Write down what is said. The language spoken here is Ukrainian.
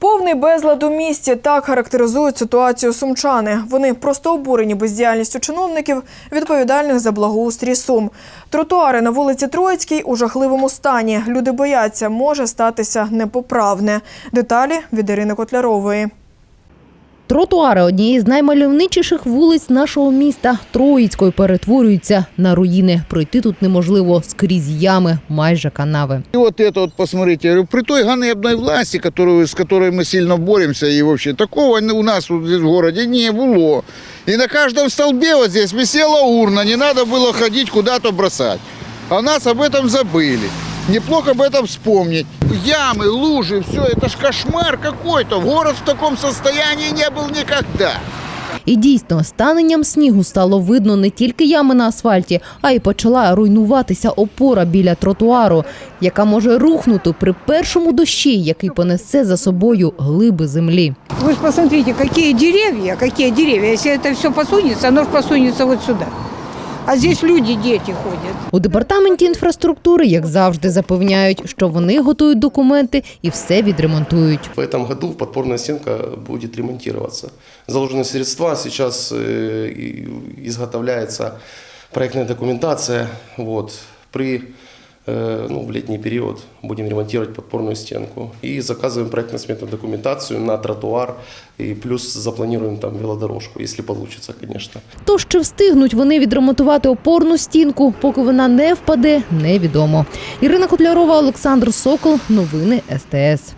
Повний безлад у місті так характеризують ситуацію сумчани. Вони просто обурені бездіяльністю чиновників, відповідальних за благоустрій сум. Тротуари на вулиці Троїцькій у жахливому стані. Люди бояться, може статися непоправне. Деталі від Ірини Котлярової. Тротуари однієї з наймальовничіших вулиць нашого міста Троїцької перетворюються на руїни. Пройти тут неможливо скрізь ями, майже канави. И вот это вот, посмотрите, я говорю, при той ганебной власти, которую, с которой мы сильно боремся, и вообще такого у нас вот здесь в городе не было. И на каждом столбе вот здесь висела урна, не надо было ходить куда-то бросать. А нас об этом забыли. Неплохо об этом вспомнить. Ямы, лужи, все, это ж кошмар какой-то. Город в таком состоянии не был никогда. І дійсно, станенням снігу стало видно не тільки ями на асфальті, а й почала руйнуватися опора біля тротуару, яка може рухнути при першому дощі, який понесе за собою глиби землі. Вы же посмотрите, какие деревья, какие деревья. Если это все посунется, оно же посунется вот сюда. А здесь люди, дети ходят. У департаменті інфраструктури, як завжди, запевняють, що вони готують документи і все відремонтують. В этом году подпорная стенка будет ремонтироваться. Заложены средства, сейчас э, и- изготовляется проектная документация. Вот. При, э, ну, в летний период будем ремонтировать подпорную стенку. И заказываем проектно-сметную документацию на тротуар. И плюс запланируем там велодорожку, если получится, конечно. То, що встигнуть вони відремонтувати опорну стінку, поки вона не впаде, невідомо. Ірина Котлярова, Олександр Сокол. Новини СТС.